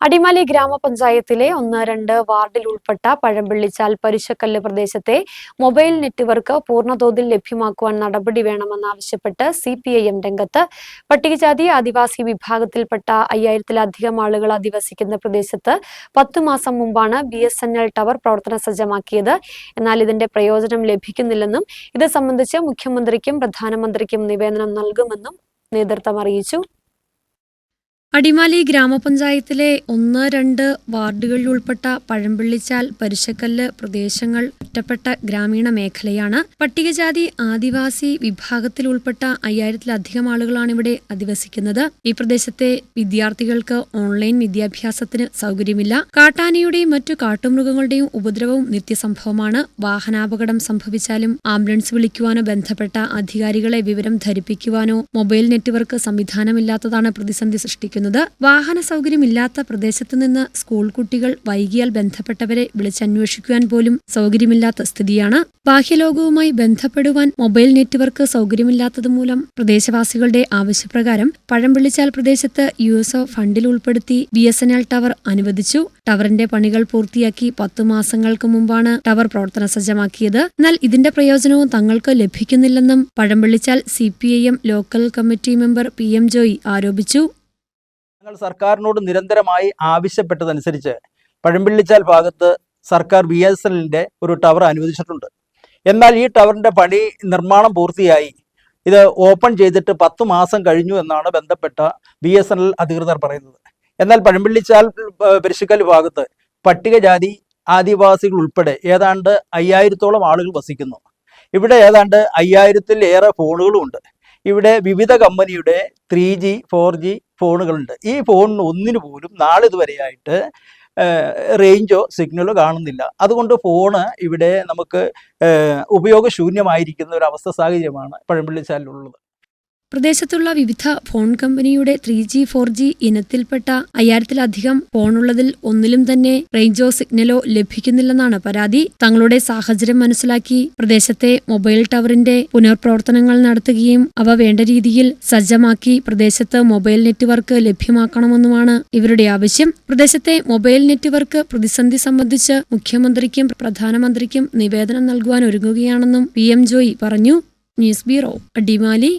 അടിമാലി ഗ്രാമപഞ്ചായത്തിലെ ഒന്ന് രണ്ട് വാർഡിൽ ഉൾപ്പെട്ട പഴമ്പള്ളിച്ചാൽ പരുശക്കല്ല് പ്രദേശത്തെ മൊബൈൽ നെറ്റ്വർക്ക് പൂർണതോതിൽ ലഭ്യമാക്കുവാൻ നടപടി വേണമെന്നാവശ്യപ്പെട്ട് സി പി ഐ എം രംഗത്ത് പട്ടികജാതി ആദിവാസി വിഭാഗത്തിൽപ്പെട്ട അയ്യായിരത്തിലധികം ആളുകൾ അധിവസിക്കുന്ന പ്രദേശത്ത് പത്തു മാസം മുമ്പാണ് B S N L tower പ്രവർത്തന സജ്ജമാക്കിയത്. എന്നാൽ ഇതിന്റെ പ്രയോജനം ലഭിക്കുന്നില്ലെന്നും ഇത് സംബന്ധിച്ച് മുഖ്യമന്ത്രിക്കും പ്രധാനമന്ത്രിക്കും നിവേദനം നൽകുമെന്നും നേതൃത്വം അറിയിച്ചു. അടിമാലി ഗ്രാമപഞ്ചായത്തിലെ ഒന്ന് രണ്ട് വാർഡുകളിൽ ഉൾപ്പെട്ട പഴമ്പിള്ളിച്ചാൽ പരിശക്കല്ല് പ്രദേശങ്ങൾ ഒറ്റപ്പെട്ട ഗ്രാമീണ മേഖലയാണ്. പട്ടികജാതി ആദിവാസി വിഭാഗത്തിൽ ഉൾപ്പെട്ട അയ്യായിരത്തിലധികം ആളുകളാണ് ഇവിടെ അധിവസിക്കുന്നത്. ഈ പ്രദേശത്തെ വിദ്യാർത്ഥികൾക്ക് ഓൺലൈൻ വിദ്യാഭ്യാസത്തിന് സൗകര്യമില്ല. കാട്ടാനയുടെയും മറ്റു കാട്ടുമൃഗങ്ങളുടെയും ഉപദ്രവവും നിത്യസംഭവമാണ്. വാഹനാപകടം സംഭവിച്ചാലും ആംബുലൻസ് വിളിക്കുവാനോ ബന്ധപ്പെട്ട അധികാരികളെ വിവരം ധരിപ്പിക്കുവാനോ മൊബൈൽ നെറ്റ്വർക്ക് സംവിധാനമില്ലാത്തതാണ് പ്രതിസന്ധി സൃഷ്ടിക്കുന്നത്. വാഹന സൗകര്യമില്ലാത്ത പ്രദേശത്തു നിന്ന് സ്കൂൾ കുട്ടികൾ വൈകിയാൽ ബന്ധപ്പെട്ടവരെ വിളിച്ചന്വേഷിക്കുവാൻ പോലും സൗകര്യമില്ലാത്ത സ്ഥിതിയാണ്. ബാഹ്യലോകവുമായി ബന്ധപ്പെടുവാൻ മൊബൈൽ നെറ്റ്വർക്ക് സൗകര്യമില്ലാത്തതുമൂലം പ്രദേശവാസികളുടെ ആവശ്യപ്രകാരം പഴംപിള്ളിച്ചാൽ പ്രദേശത്ത് യു എസ് ഫണ്ടിൽ ഉൾപ്പെടുത്തി B S N L tower അനുവദിച്ചു. ടവറിന്റെ പണികൾ പൂർത്തിയാക്കി പത്തു മാസങ്ങൾക്ക് മുമ്പാണ് ടവർ പ്രവർത്തന സജ്ജമാക്കിയത്. എന്നാൽ ഇതിന്റെ പ്രയോജനവും തങ്ങൾക്ക് ലഭിക്കുന്നില്ലെന്നും പഴംപിള്ളിച്ചാൽ C P I M local committee member P M Joy ആരോപിച്ചു. ഞങ്ങൾ സർക്കാരിനോട് നിരന്തരമായി ആവശ്യപ്പെട്ടതനുസരിച്ച് പഴമ്പിള്ളിച്ചാൽ ഭാഗത്ത് സർക്കാർ ബി എസ് എല്ലിന്റെ ഒരു ടവർ അനുവദിച്ചിട്ടുണ്ട്. എന്നാൽ ഈ ടവറിന്റെ പണി നിർമ്മാണം പൂർത്തിയായി. ഇത് ഓപ്പൺ ചെയ്തിട്ട് പത്ത് മാസം കഴിഞ്ഞു എന്നാണ് ബന്ധപ്പെട്ട ബി എസ് എൻ എൽ അധികൃതർ പറയുന്നത്. എന്നാൽ പഴമ്പിള്ളിച്ചാൽ പെരിശക്കൽ ഭാഗത്ത് പട്ടികജാതി ആദിവാസികൾ ഉൾപ്പെടെ ഏതാണ്ട് അയ്യായിരത്തോളം ആളുകൾ വസിക്കുന്നു. ഇവിടെ ഏതാണ്ട് അയ്യായിരത്തിലേറെ ഫോണുകളും ഉണ്ട്. ഇവിടെ വിവിധ കമ്പനിയുടെ ത്രീ ജി ഫോർ ജി ഫോണുകളുണ്ട്. ഈ ഫോണിന് ഒന്നിനു പോലും നാളിതുവരെയായിട്ട് റേഞ്ചോ സിഗ്നലോ കാണുന്നില്ല. അതുകൊണ്ട് ഫോണ് ഇവിടെ നമുക്ക് ഉപയോഗശൂന്യമായിരിക്കുന്ന ഒരു അവസ്ഥ സാഹചര്യമാണ് പഴമ്പള്ളിച്ചാലിലുള്ളത് പ്രദേശത്തുള്ള വിവിധ ഫോൺ കമ്പനിയുടെ ത്രീ ജി ഫോർ ജി ഇനത്തിൽപ്പെട്ട അയ്യായിരത്തിലധികം ഫോണുള്ളതിൽ ഒന്നിലും തന്നെ റേഞ്ചോ സിഗ്നലോ ലഭിക്കുന്നില്ലെന്നാണ് പരാതി. തങ്ങളുടെ സാഹചര്യം മനസ്സിലാക്കി പ്രദേശത്തെ മൊബൈൽ ടവറിന്റെ പുനർപ്രവർത്തനങ്ങൾ നടത്തുകയും അവ വേണ്ട രീതിയിൽ സജ്ജമാക്കി പ്രദേശത്ത് മൊബൈൽ നെറ്റ്വർക്ക് ലഭ്യമാക്കണമെന്നുമാണ് ഇവരുടെ ആവശ്യം. പ്രദേശത്തെ മൊബൈൽ നെറ്റ്വർക്ക് പ്രതിസന്ധി സംബന്ധിച്ച് മുഖ്യമന്ത്രിക്കും പ്രധാനമന്ത്രിക്കും നിവേദനം നൽകുവാൻ ഒരുങ്ങുകയാണെന്നും പി എം ജോയി പറഞ്ഞു. News bureau Adimali.